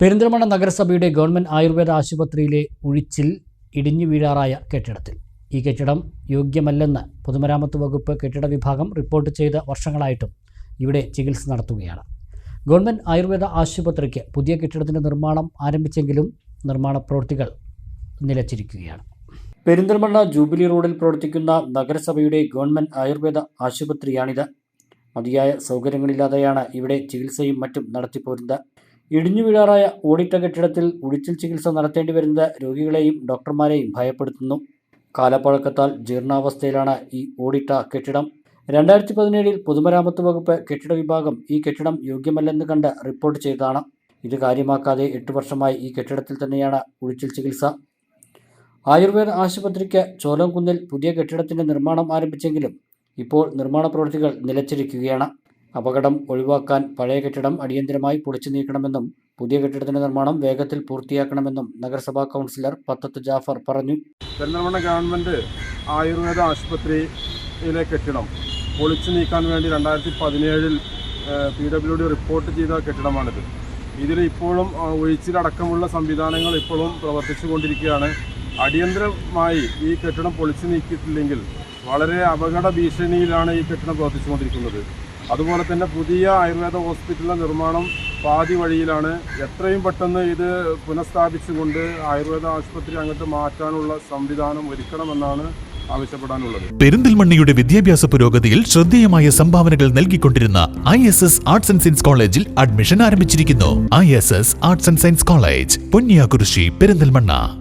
പെരിന്തൽമണ്ണ നഗരസഭയുടെ ഗവൺമെന്റ് ആയുർവേദ ആശുപത്രിയിലെ ഒഴിച്ചിൽ ഇടിഞ്ഞു വീഴാറായ കെട്ടിടത്തിൽ. ഈ കെട്ടിടം യോഗ്യമല്ലെന്ന് പൊതുമരാമത്ത് വകുപ്പ് കെട്ടിട വിഭാഗം റിപ്പോർട്ട് ചെയ്ത വർഷങ്ങളായിട്ടും ഇവിടെ ചികിത്സ നടത്തുകയാണ്. ഗവൺമെന്റ് ആയുർവേദ ആശുപത്രിക്ക് പുതിയ കെട്ടിടത്തിന്റെ നിർമ്മാണം ആരംഭിച്ചെങ്കിലും നിർമ്മാണ പ്രവൃത്തികൾ നിലച്ചിരിക്കുകയാണ്. പെരിന്തൽമണ്ണ ജൂബിലി റോഡിൽ പ്രവർത്തിക്കുന്ന നഗരസഭയുടെ ഗവൺമെന്റ് ആയുർവേദ ആശുപത്രിയാണിത്. മതിയായ സൗകര്യങ്ങളില്ലാതെയാണ് ഇവിടെ ചികിത്സയും മറ്റും നടത്തിപ്പോരുന്നത്. ഇടിഞ്ഞു വീഴാറായ ഓടിട്ട കെട്ടിടത്തിൽ ഉഴിച്ചിൽ ചികിത്സ നടത്തേണ്ടി വരുന്ന രോഗികളെയും ഡോക്ടർമാരെയും ഭയപ്പെടുത്തുന്നു. കാലപ്പഴക്കത്താൽ ജീർണാവസ്ഥയിലാണ് ഈ ഓടിട്ട കെട്ടിടം. രണ്ടായിരത്തി പതിനേഴിൽ പൊതുമരാമത്ത് വകുപ്പ് കെട്ടിട വിഭാഗം ഈ കെട്ടിടം യോഗ്യമല്ലെന്ന് കണ്ട് റിപ്പോർട്ട് ചെയ്തതാണ്. ഇത് കാര്യമാക്കാതെ എട്ട് വർഷമായി ഈ കെട്ടിടത്തിൽ തന്നെയാണ് ഉഴിച്ചിൽ ചികിത്സ. ആയുർവേദ ആശുപത്രിക്ക് ചോലംകുന്നിൽ പുതിയ കെട്ടിടത്തിന്റെ നിർമ്മാണം ആരംഭിച്ചെങ്കിലും ഇപ്പോൾ നിർമ്മാണ പ്രവൃത്തികൾ നിലച്ചിരിക്കുകയാണ്. അപകടം ഒഴിവാക്കാൻ പഴയ കെട്ടിടം അടിയന്തരമായി പൊളിച്ചു നീക്കണമെന്നും പുതിയ കെട്ടിടത്തിന്റെ നിർമ്മാണം വേഗത്തിൽ പൂർത്തിയാക്കണമെന്നും നഗരസഭാ കൗൺസിലർ പത്തത്ത് ജാഫർ പറഞ്ഞു. പെരുന്തൽമണ്ണ ഗവൺമെന്റ് ആയുർവേദ ആശുപത്രിയിലെ കെട്ടിടം പൊളിച്ചു നീക്കാൻ വേണ്ടി രണ്ടായിരത്തി പതിനേഴിൽ പി ഡബ്ല്യു ഡി റിപ്പോർട്ട് ചെയ്ത കെട്ടിടമാണിത്. ഇതിൽ ഇപ്പോഴും ഒഴിച്ചിലടക്കമുള്ള സംവിധാനങ്ങൾ ഇപ്പോഴും പ്രവർത്തിച്ചു കൊണ്ടിരിക്കുകയാണ്. അടിയന്തരമായി ഈ കെട്ടിടം പൊളിച്ചു നീക്കിയിട്ടില്ലെങ്കിൽ വളരെ അപകട ഭീഷണിയിലാണ് ഈ കെട്ടിടം പ്രവർത്തിച്ചുകൊണ്ടിരിക്കുന്നത് അതുപോലെ തന്നെ പുതിയ ആയുർവേദ ഹോസ്പിറ്റലിലെ നിർമ്മാണം പാതി വഴിയിലാണ്. എത്രയും പെട്ടെന്ന് ഇത് പുനഃസ്ഥാപിച്ചുകൊണ്ട് ആയുർവേദ ആശുപത്രി അങ്ങോട്ട് മാറ്റാനുള്ള സംവിധാനം ഒരുക്കണമെന്നാണ് ആവശ്യപ്പെടാനുള്ളത്. പെരിന്തൽമണ്ണയുടെ വിദ്യാഭ്യാസ പുരോഗതിയിൽ ശ്രദ്ധേയമായ സംഭാവനകൾ നൽകിക്കൊണ്ടിരുന്ന I S S arts and science കോളേജിൽ അഡ്മിഷൻ ആരംഭിച്ചിരിക്കുന്നു. I S S arts and science college Ponniyakurissi Perinthalmanna.